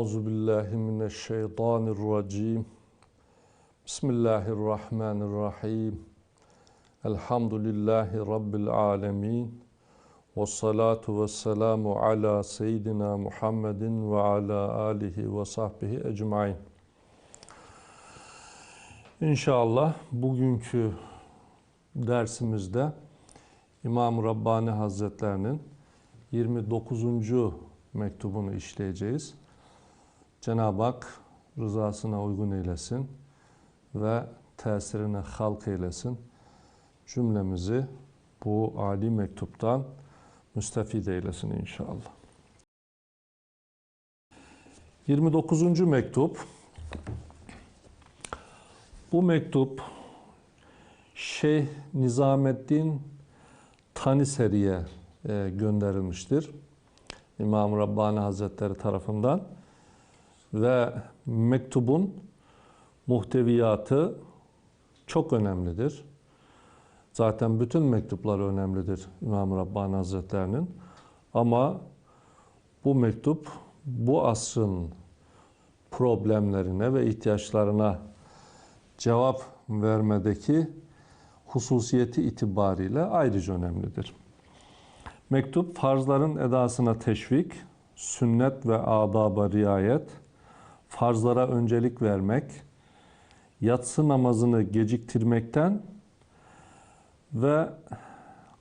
Euzu billahi mineşşeytanirracim. Bismillahirrahmanirrahim. Elhamdülillahi rabbil alamin. Ve salatu ve selamu ala seyyidina Muhammedin ve ala alihi ve sahbihi ecmain. İnşallah bugünkü dersimizde İmam Rabbani Hazretlerinin 29. mektubunu işleyeceğiz. Cenab-ı Hak rızasına uygun eylesin ve tesirine halk eylesin. Cümlemizi bu âli mektuptan müstefid eylesin inşallah. 29. mektup Bu mektup Şeyh Nizamettin Taniseri'ye e, gönderilmiştir. İmam Rabbani Hazretleri tarafından ve mektubun muhteviyatı çok önemlidir. Zaten bütün mektuplar önemlidir İmam Rabbani Hazretlerinin. Ama bu mektup bu asrın problemlerine ve ihtiyaçlarına cevap vermedeki hususiyeti itibariyle ayrıca önemlidir. Mektup farzların edasına teşvik, sünnet ve adaba riayet, farzlara öncelik vermek, yatsı namazını geciktirmekten ve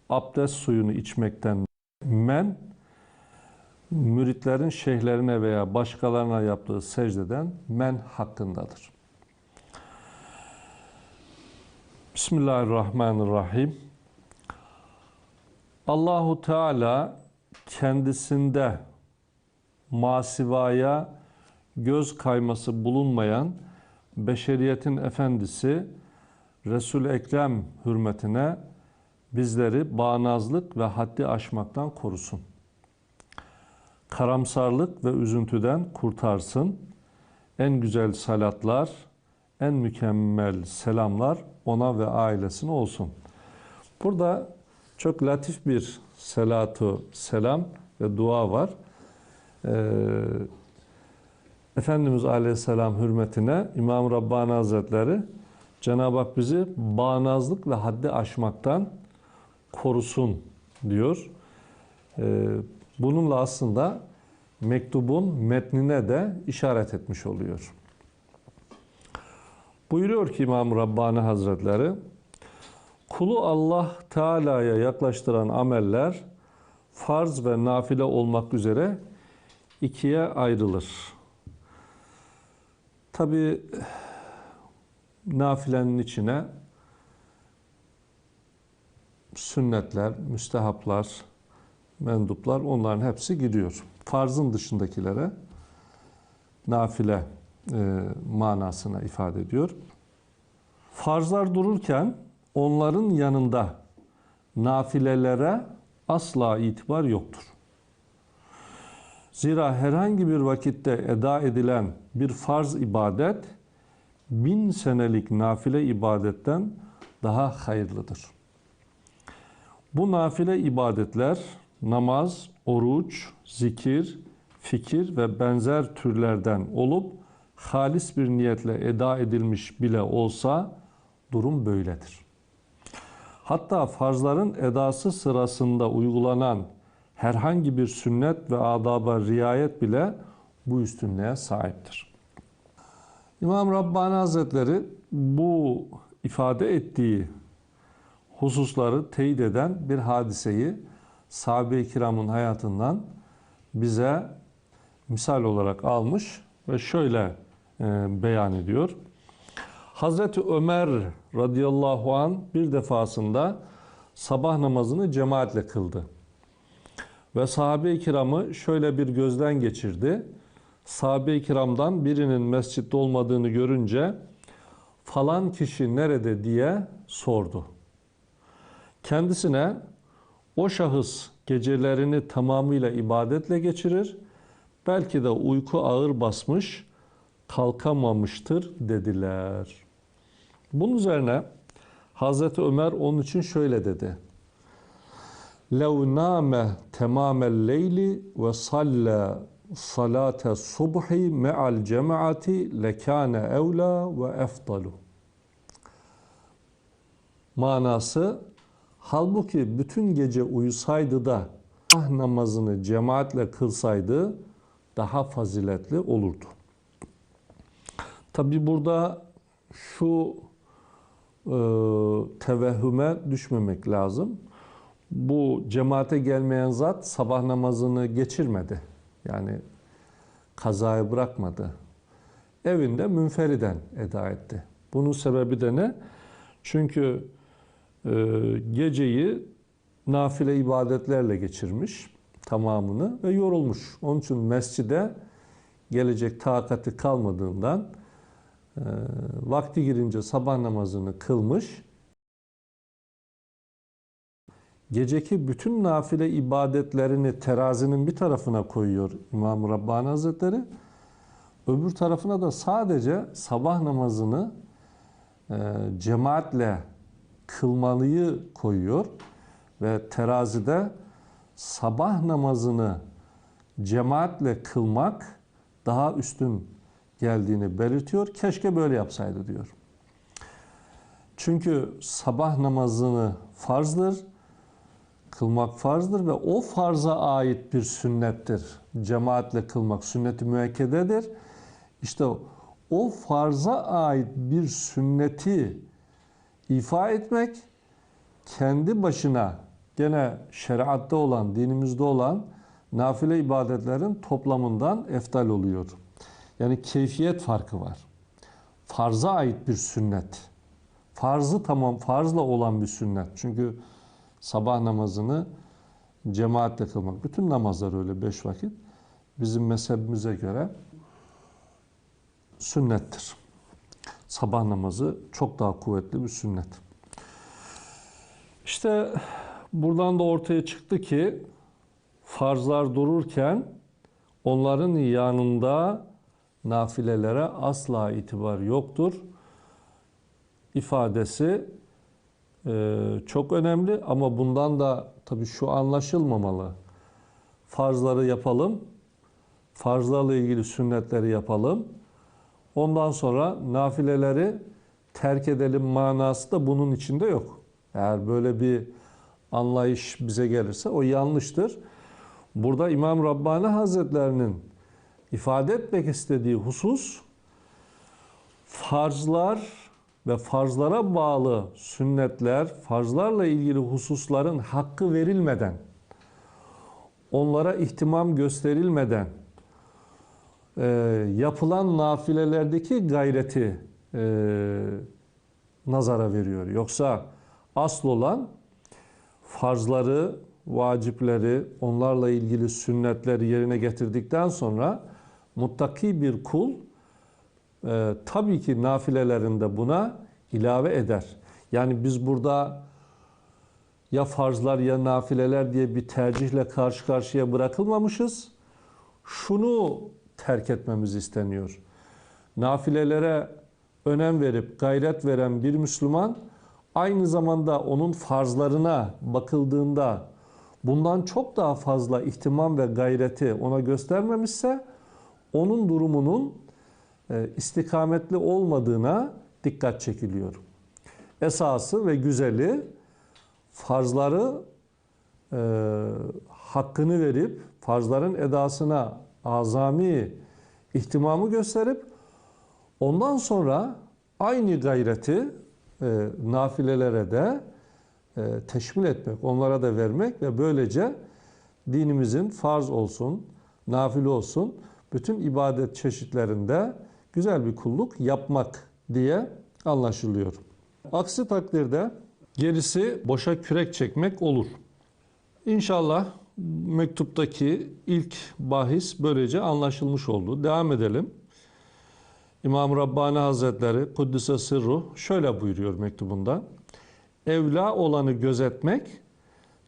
abdest suyunu içmekten men, müritlerin şeyhlerine veya başkalarına yaptığı secdeden men hakkındadır. Bismillahirrahmanirrahim. Allahu Teala kendisinde masivaya göz kayması bulunmayan beşeriyetin efendisi Resul Ekrem hürmetine bizleri bağnazlık ve haddi aşmaktan korusun. Karamsarlık ve üzüntüden kurtarsın. En güzel salatlar, en mükemmel selamlar ona ve ailesine olsun. Burada çok latif bir selatu selam ve dua var. Ee, Efendimiz Aleyhisselam hürmetine İmam Rabbani Hazretleri Cenab-ı Hak bizi bağnazlık ve haddi aşmaktan korusun diyor. Ee, bununla aslında mektubun metnine de işaret etmiş oluyor. Buyuruyor ki İmam Rabbani Hazretleri, kulu Allah Teala'ya yaklaştıran ameller farz ve nafile olmak üzere ikiye ayrılır. Tabi nafilenin içine sünnetler, müstehaplar, menduplar onların hepsi giriyor. Farzın dışındakilere nafile e, manasına ifade ediyor. Farzlar dururken onların yanında nafilelere asla itibar yoktur. Zira herhangi bir vakitte eda edilen bir farz ibadet bin senelik nafile ibadetten daha hayırlıdır. Bu nafile ibadetler namaz, oruç, zikir, fikir ve benzer türlerden olup halis bir niyetle eda edilmiş bile olsa durum böyledir. Hatta farzların edası sırasında uygulanan herhangi bir sünnet ve adaba riayet bile bu üstünlüğe sahiptir. İmam Rabbani Hazretleri bu ifade ettiği hususları teyit eden bir hadiseyi sahabe-i kiramın hayatından bize misal olarak almış ve şöyle e, beyan ediyor. Hazreti Ömer radıyallahu an bir defasında sabah namazını cemaatle kıldı. Ve sahabe-i kiramı şöyle bir gözden geçirdi. Sahabe-i kiramdan birinin mescitte olmadığını görünce falan kişi nerede diye sordu. Kendisine o şahıs gecelerini tamamıyla ibadetle geçirir, belki de uyku ağır basmış, kalkamamıştır dediler. Bunun üzerine Hazreti Ömer onun için şöyle dedi. لَوْ نَامَ تَمَامَ اللَّيْلِ وَصَلَّى salate subhi me'al cemaati lekâne evla ve efdalu. Manası halbuki bütün gece uyusaydı da sabah namazını cemaatle kılsaydı daha faziletli olurdu. Tabi burada şu e, tevehhüme düşmemek lazım. Bu cemaate gelmeyen zat sabah namazını geçirmedi. Yani kazaya bırakmadı. Evinde münferiden eda etti. Bunun sebebi de ne? Çünkü e, geceyi nafile ibadetlerle geçirmiş tamamını ve yorulmuş. Onun için mescide gelecek takati kalmadığından e, vakti girince sabah namazını kılmış. Geceki bütün nafile ibadetlerini terazinin bir tarafına koyuyor İmam Rabbani Hazretleri. Öbür tarafına da sadece sabah namazını e, cemaatle kılmalıyı koyuyor ve terazide sabah namazını cemaatle kılmak daha üstün geldiğini belirtiyor. Keşke böyle yapsaydı diyor. Çünkü sabah namazını farzdır, kılmak farzdır ve o farza ait bir sünnettir. Cemaatle kılmak sünnet-i müekkededir. İşte o farza ait bir sünneti ifa etmek kendi başına gene şeriatta olan, dinimizde olan nafile ibadetlerin toplamından eftal oluyor. Yani keyfiyet farkı var. Farza ait bir sünnet. Farzı tamam, farzla olan bir sünnet. Çünkü sabah namazını cemaatle kılmak. Bütün namazlar öyle beş vakit. Bizim mezhebimize göre sünnettir. Sabah namazı çok daha kuvvetli bir sünnet. İşte buradan da ortaya çıktı ki farzlar dururken onların yanında nafilelere asla itibar yoktur. ifadesi çok önemli ama bundan da tabii şu anlaşılmamalı. Farzları yapalım, farzlarla ilgili sünnetleri yapalım. Ondan sonra nafileleri terk edelim manası da bunun içinde yok. Eğer böyle bir anlayış bize gelirse o yanlıştır. Burada İmam Rabbani Hazretlerinin ifade etmek istediği husus farzlar ve farzlara bağlı sünnetler, farzlarla ilgili hususların hakkı verilmeden, onlara ihtimam gösterilmeden e, yapılan nafilelerdeki gayreti e, nazara veriyor. Yoksa asıl olan farzları, vacipleri, onlarla ilgili sünnetleri yerine getirdikten sonra muttaki bir kul e, tabii ki nafilelerinde buna ilave eder. Yani biz burada ya farzlar ya nafileler diye bir tercihle karşı karşıya bırakılmamışız. Şunu terk etmemiz isteniyor. Nafilelere önem verip gayret veren bir Müslüman aynı zamanda onun farzlarına bakıldığında bundan çok daha fazla ihtimam ve gayreti ona göstermemişse onun durumunun istikametli olmadığına dikkat çekiliyor. Esası ve güzeli farzları e, hakkını verip farzların edasına azami ihtimamı gösterip ondan sonra aynı gayreti e, nafilelere de e, teşmil etmek, onlara da vermek ve böylece dinimizin farz olsun, nafile olsun bütün ibadet çeşitlerinde güzel bir kulluk yapmak diye anlaşılıyor. Aksi takdirde gerisi boşa kürek çekmek olur. İnşallah mektuptaki ilk bahis böylece anlaşılmış oldu. Devam edelim. İmam Rabbani Hazretleri Kuddise Sırru şöyle buyuruyor mektubunda. Evla olanı gözetmek,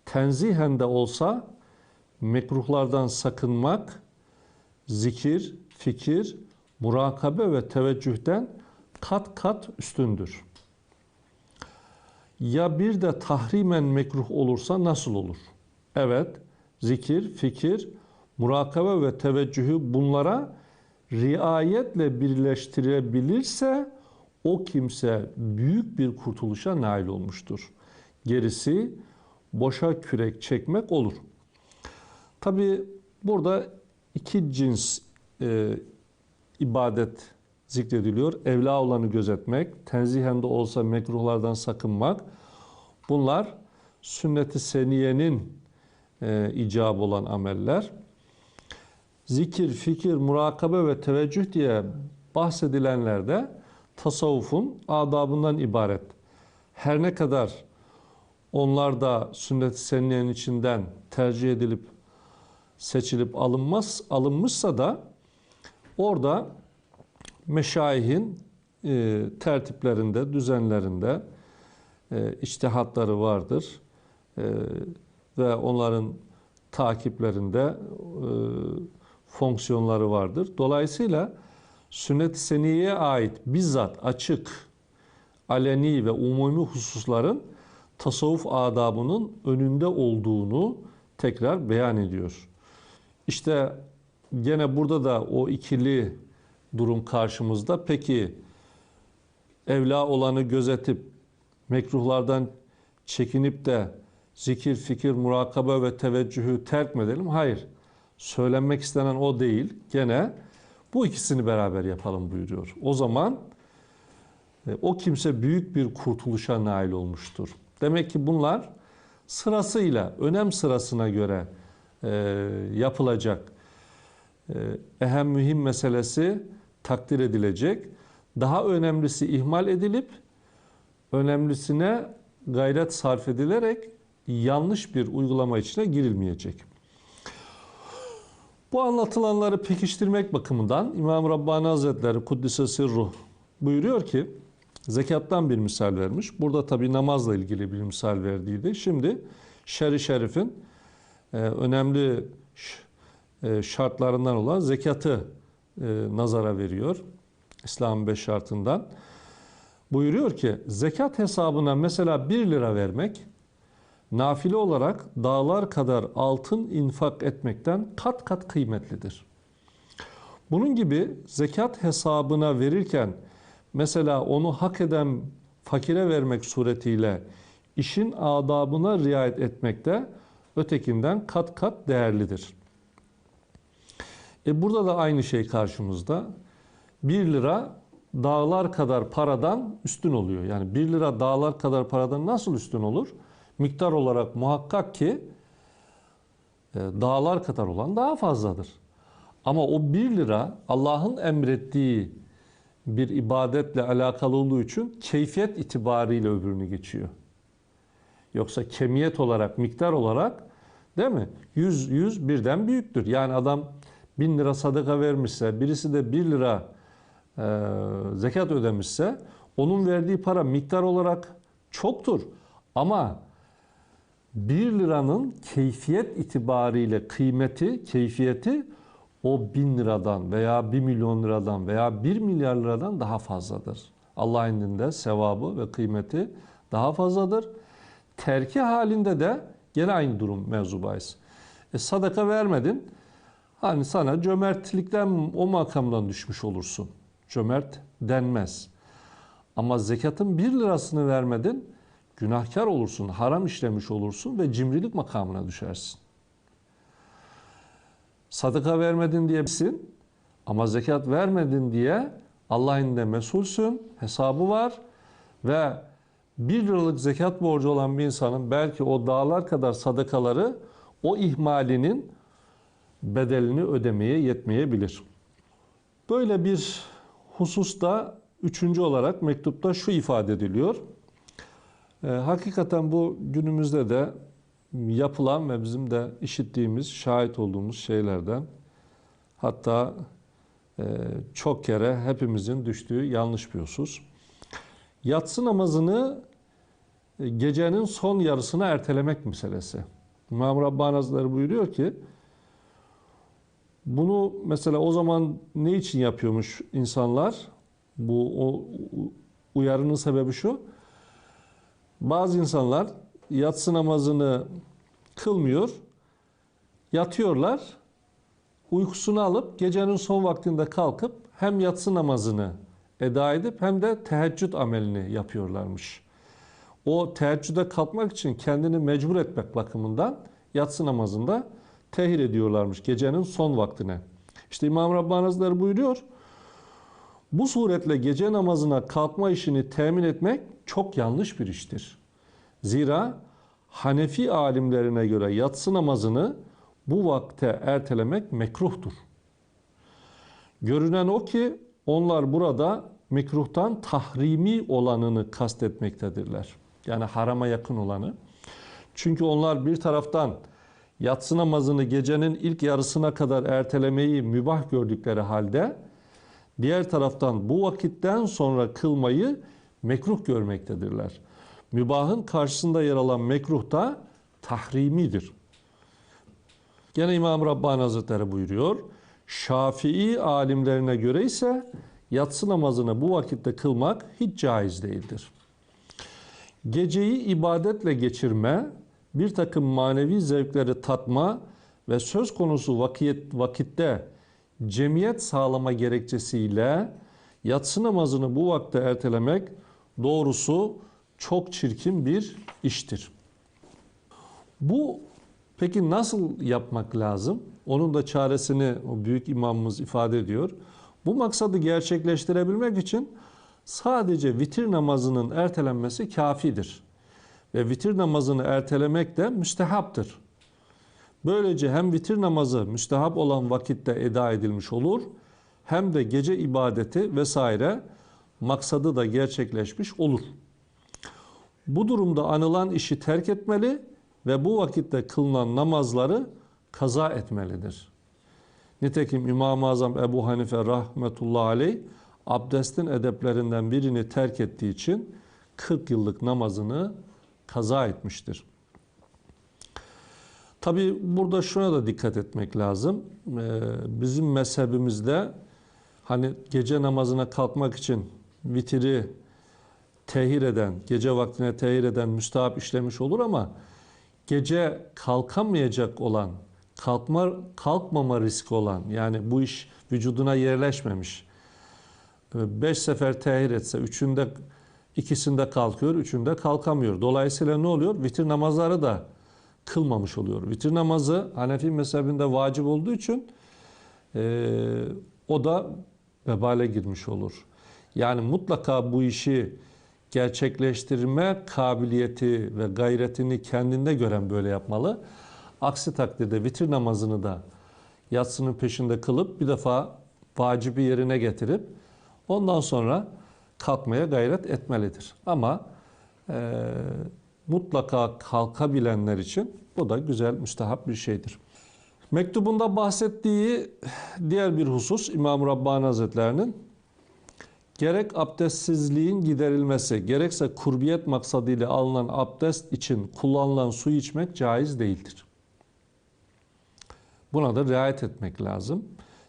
tenzihen de olsa mekruhlardan sakınmak, zikir, fikir, murakabe ve teveccühten kat kat üstündür. Ya bir de tahrimen mekruh olursa nasıl olur? Evet, zikir, fikir, murakabe ve teveccühü bunlara riayetle birleştirebilirse o kimse büyük bir kurtuluşa nail olmuştur. Gerisi boşa kürek çekmek olur. Tabi burada iki cins e, ibadet zikrediliyor. Evla olanı gözetmek, tenzihen de olsa mekruhlardan sakınmak. Bunlar sünnet-i seniyenin e, icabı olan ameller. Zikir, fikir, murakabe ve teveccüh diye bahsedilenlerde tasavvufun adabından ibaret. Her ne kadar onlar da sünnet-i seniyenin içinden tercih edilip seçilip alınmaz alınmışsa da orada meşayihin e, tertiplerinde, düzenlerinde e, içtihatları vardır. E, ve onların takiplerinde e, fonksiyonları vardır. Dolayısıyla sünnet-i seniyeye ait bizzat açık, aleni ve umumi hususların tasavvuf adabının önünde olduğunu tekrar beyan ediyor. İşte gene burada da o ikili durum karşımızda. Peki evla olanı gözetip mekruhlardan çekinip de zikir, fikir, murakabe ve teveccühü terk mi edelim? Hayır. Söylenmek istenen o değil. Gene bu ikisini beraber yapalım buyuruyor. O zaman e, o kimse büyük bir kurtuluşa nail olmuştur. Demek ki bunlar sırasıyla, önem sırasına göre e, yapılacak ehem mühim meselesi takdir edilecek. Daha önemlisi ihmal edilip önemlisine gayret sarf edilerek yanlış bir uygulama içine girilmeyecek. Bu anlatılanları pekiştirmek bakımından İmam Rabbani Hazretleri Kuddise Sirruh buyuruyor ki zekattan bir misal vermiş. Burada tabi namazla ilgili bir misal verdiydi. Şimdi şer-i şerifin e, önemli şartlarından olan zekatı e, nazara veriyor. İslam'ın beş şartından. Buyuruyor ki zekat hesabına mesela 1 lira vermek nafile olarak dağlar kadar altın infak etmekten kat kat kıymetlidir. Bunun gibi zekat hesabına verirken mesela onu hak eden fakire vermek suretiyle işin adabına riayet etmekte ötekinden kat kat değerlidir. E burada da aynı şey karşımızda. 1 lira dağlar kadar paradan üstün oluyor. Yani 1 lira dağlar kadar paradan nasıl üstün olur? Miktar olarak muhakkak ki e, dağlar kadar olan daha fazladır. Ama o 1 lira Allah'ın emrettiği bir ibadetle alakalı olduğu için keyfiyet itibariyle öbürünü geçiyor. Yoksa kemiyet olarak, miktar olarak değil mi? 100, 100 birden büyüktür. Yani adam 1000 lira sadaka vermişse, birisi de 1 lira e, zekat ödemişse onun verdiği para miktar olarak çoktur. Ama 1 liranın keyfiyet itibariyle kıymeti, keyfiyeti o 1000 liradan veya 1 milyon liradan veya 1 milyar liradan daha fazladır. Allah indinde sevabı ve kıymeti daha fazladır. Terki halinde de gene aynı durum mevzu bahis. E, sadaka vermedin. Hani sana cömertlikten o makamdan düşmüş olursun. Cömert denmez. Ama zekatın bir lirasını vermedin, günahkar olursun, haram işlemiş olursun ve cimrilik makamına düşersin. Sadaka vermedin diyesin ama zekat vermedin diye Allah'ın da mesulsün, hesabı var ve bir liralık zekat borcu olan bir insanın belki o dağlar kadar sadakaları o ihmalinin bedelini ödemeye yetmeyebilir. Böyle bir hususta üçüncü olarak mektupta şu ifade ediliyor. E, hakikaten bu günümüzde de yapılan ve bizim de işittiğimiz, şahit olduğumuz şeylerden hatta e, çok kere hepimizin düştüğü yanlış bir husus. Yatsı namazını e, gecenin son yarısına ertelemek meselesi. İmam Rabbani Hazretleri buyuruyor ki bunu mesela o zaman ne için yapıyormuş insanlar? Bu o uyarının sebebi şu. Bazı insanlar yatsı namazını kılmıyor, yatıyorlar. uykusunu alıp gecenin son vaktinde kalkıp hem yatsı namazını eda edip hem de teheccüd amelini yapıyorlarmış. O teheccüde kalkmak için kendini mecbur etmek bakımından yatsı namazında tehir ediyorlarmış gecenin son vaktine. İşte İmam Rabbani Hazretleri buyuruyor. Bu suretle gece namazına kalkma işini temin etmek çok yanlış bir iştir. Zira Hanefi alimlerine göre yatsı namazını bu vakte ertelemek mekruhtur. Görünen o ki onlar burada mekruhtan tahrimi olanını kastetmektedirler. Yani harama yakın olanı. Çünkü onlar bir taraftan yatsı namazını gecenin ilk yarısına kadar ertelemeyi mübah gördükleri halde diğer taraftan bu vakitten sonra kılmayı mekruh görmektedirler. Mübahın karşısında yer alan mekruh da tahrimidir. Gene İmam Rabbani Hazretleri buyuruyor. Şafii alimlerine göre ise yatsı namazını bu vakitte kılmak hiç caiz değildir. Geceyi ibadetle geçirme, bir takım manevi zevkleri tatma ve söz konusu vakit, vakitte cemiyet sağlama gerekçesiyle yatsı namazını bu vakte ertelemek doğrusu çok çirkin bir iştir. Bu peki nasıl yapmak lazım? Onun da çaresini o büyük imamımız ifade ediyor. Bu maksadı gerçekleştirebilmek için sadece vitir namazının ertelenmesi kafidir. Ve vitir namazını ertelemek de müstehaptır. Böylece hem vitir namazı müstehap olan vakitte eda edilmiş olur, hem de gece ibadeti vesaire maksadı da gerçekleşmiş olur. Bu durumda anılan işi terk etmeli ve bu vakitte kılınan namazları kaza etmelidir. Nitekim İmam-ı Azam Ebu Hanife rahmetullahi aleyh abdestin edeplerinden birini terk ettiği için 40 yıllık namazını kaza etmiştir. Tabi burada şuna da dikkat etmek lazım. Ee, bizim mezhebimizde hani gece namazına kalkmak için vitiri tehir eden, gece vaktine tehir eden müstahap işlemiş olur ama gece kalkamayacak olan, kalkma kalkmama riski olan yani bu iş vücuduna yerleşmemiş. Beş sefer tehir etse üçünde ikisinde kalkıyor, üçünde kalkamıyor. Dolayısıyla ne oluyor? Vitir namazları da kılmamış oluyor. Vitir namazı Hanefi mezhebinde vacip olduğu için e, o da vebale girmiş olur. Yani mutlaka bu işi gerçekleştirme kabiliyeti ve gayretini kendinde gören böyle yapmalı. Aksi takdirde vitir namazını da yatsının peşinde kılıp bir defa vacibi yerine getirip ondan sonra kalkmaya gayret etmelidir. Ama e, mutlaka kalkabilenler için bu da güzel, müstehap bir şeydir. Mektubunda bahsettiği diğer bir husus İmam Rabbani Hazretlerinin gerek abdestsizliğin giderilmesi, gerekse kurbiyet maksadıyla alınan abdest için kullanılan su içmek caiz değildir. Buna da riayet etmek lazım.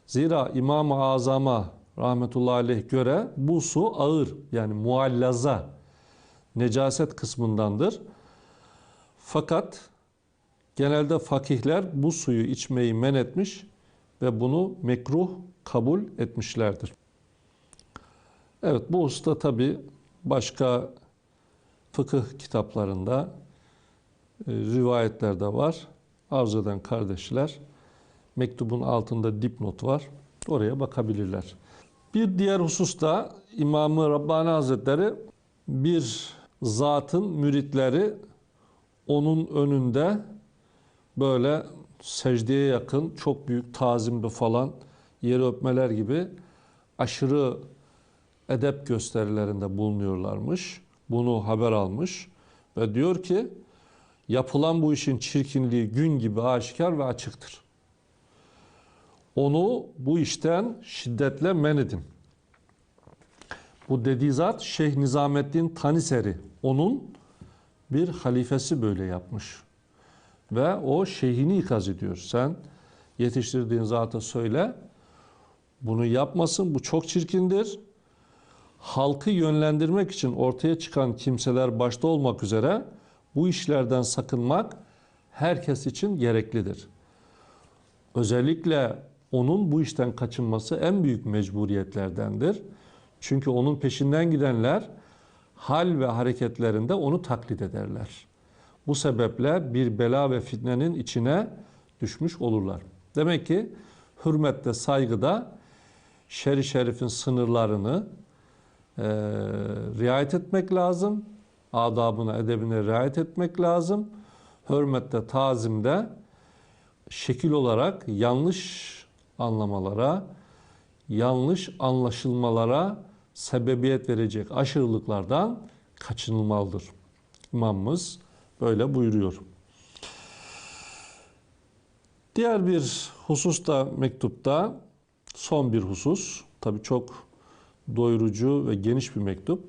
Zira İmam-ı Azam'a rahmetullahi aleyh göre bu su ağır yani muallaza necaset kısmındandır. Fakat genelde fakihler bu suyu içmeyi men etmiş ve bunu mekruh kabul etmişlerdir. Evet bu usta tabi başka fıkıh kitaplarında e, rivayetlerde var. Arz eden kardeşler mektubun altında dipnot var. Oraya bakabilirler. Bir diğer hususta İmam-ı Rabbani Hazretleri bir zatın müritleri onun önünde böyle secdeye yakın çok büyük tazimde falan yeri öpmeler gibi aşırı edep gösterilerinde bulunuyorlarmış. Bunu haber almış ve diyor ki yapılan bu işin çirkinliği gün gibi aşikar ve açıktır. Onu bu işten şiddetle men edin. Bu dediği zat Şeyh Nizamettin Taniseri. Onun bir halifesi böyle yapmış. Ve o şeyhini ikaz ediyor. Sen yetiştirdiğin zata söyle. Bunu yapmasın. Bu çok çirkindir. Halkı yönlendirmek için ortaya çıkan kimseler başta olmak üzere bu işlerden sakınmak herkes için gereklidir. Özellikle onun bu işten kaçınması en büyük mecburiyetlerdendir. Çünkü onun peşinden gidenler hal ve hareketlerinde onu taklit ederler. Bu sebeple bir bela ve fitnenin içine düşmüş olurlar. Demek ki hürmette, saygıda şer-i şerifin sınırlarını e, riayet etmek lazım. Adabına, edebine riayet etmek lazım. Hürmette, tazimde şekil olarak yanlış anlamalara, yanlış anlaşılmalara sebebiyet verecek aşırılıklardan kaçınılmalıdır. İmamımız böyle buyuruyor. Diğer bir husus da mektupta son bir husus. Tabi çok doyurucu ve geniş bir mektup.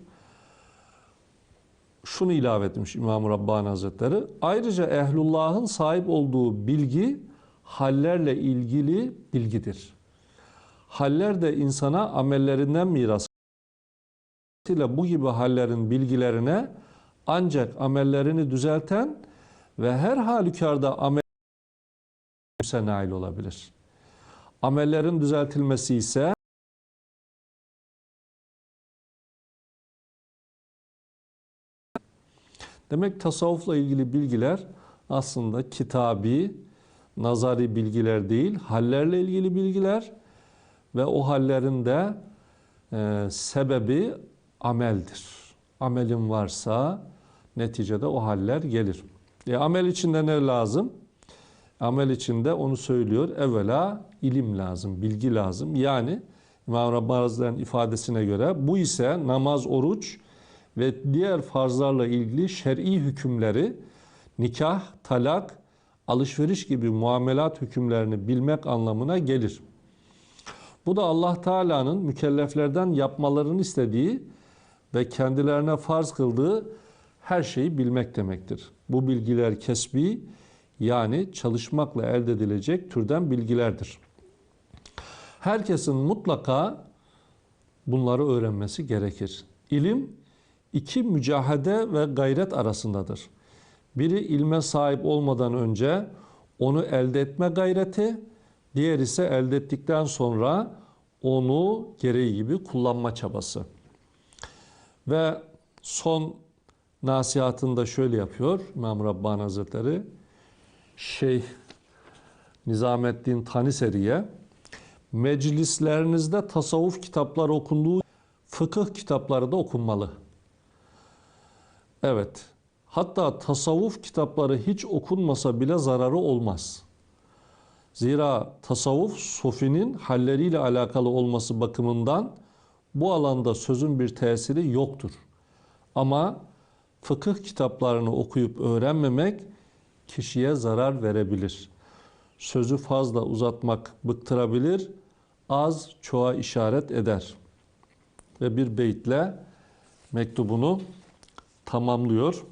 Şunu ilave etmiş İmam-ı Rabbani Hazretleri. Ayrıca ehlullahın sahip olduğu bilgi hallerle ilgili bilgidir. Haller de insana amellerinden miras ile bu gibi hallerin bilgilerine ancak amellerini düzelten ve her halükarda amel nail olabilir. Amellerin düzeltilmesi ise Demek tasavvufla ilgili bilgiler aslında kitabi, nazari bilgiler değil, hallerle ilgili bilgiler ve o hallerin de e, sebebi ameldir. Amelin varsa neticede o haller gelir. E, amel içinde ne lazım? Amel içinde onu söylüyor. Evvela ilim lazım, bilgi lazım. Yani İmam Rabbani ifadesine göre bu ise namaz, oruç ve diğer farzlarla ilgili şer'i hükümleri nikah, talak, alışveriş gibi muamelat hükümlerini bilmek anlamına gelir. Bu da Allah Teala'nın mükelleflerden yapmalarını istediği ve kendilerine farz kıldığı her şeyi bilmek demektir. Bu bilgiler kesbi yani çalışmakla elde edilecek türden bilgilerdir. Herkesin mutlaka bunları öğrenmesi gerekir. İlim iki mücahede ve gayret arasındadır. Biri ilme sahip olmadan önce onu elde etme gayreti, diğer ise elde ettikten sonra onu gereği gibi kullanma çabası. Ve son nasihatında şöyle yapıyor İmam Rabbani Hazretleri. Şeyh Nizamettin Taniseri'ye meclislerinizde tasavvuf kitapları okunduğu fıkıh kitapları da okunmalı. Evet. Hatta tasavvuf kitapları hiç okunmasa bile zararı olmaz. Zira tasavvuf sofinin halleriyle alakalı olması bakımından bu alanda sözün bir tesiri yoktur. Ama fıkıh kitaplarını okuyup öğrenmemek kişiye zarar verebilir. Sözü fazla uzatmak bıktırabilir, az çoğa işaret eder. Ve bir beytle mektubunu tamamlıyor.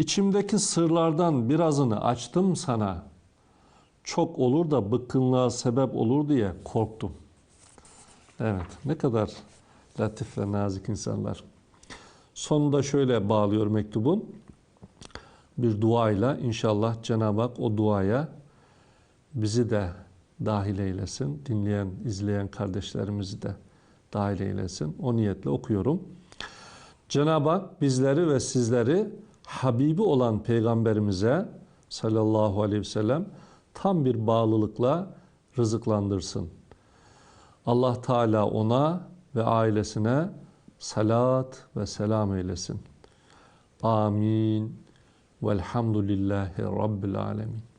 İçimdeki sırlardan birazını açtım sana. Çok olur da bıkkınlığa sebep olur diye korktum. Evet, ne kadar latif ve nazik insanlar. Sonunda şöyle bağlıyor mektubun. Bir duayla inşallah Cenab-ı Hak o duaya bizi de dahil eylesin. Dinleyen, izleyen kardeşlerimizi de dahil eylesin. O niyetle okuyorum. Cenab-ı Hak bizleri ve sizleri Habibi olan Peygamberimize sallallahu aleyhi ve sellem tam bir bağlılıkla rızıklandırsın. Allah Teala ona ve ailesine salat ve selam eylesin. Amin. Velhamdülillahi Rabbil alemin.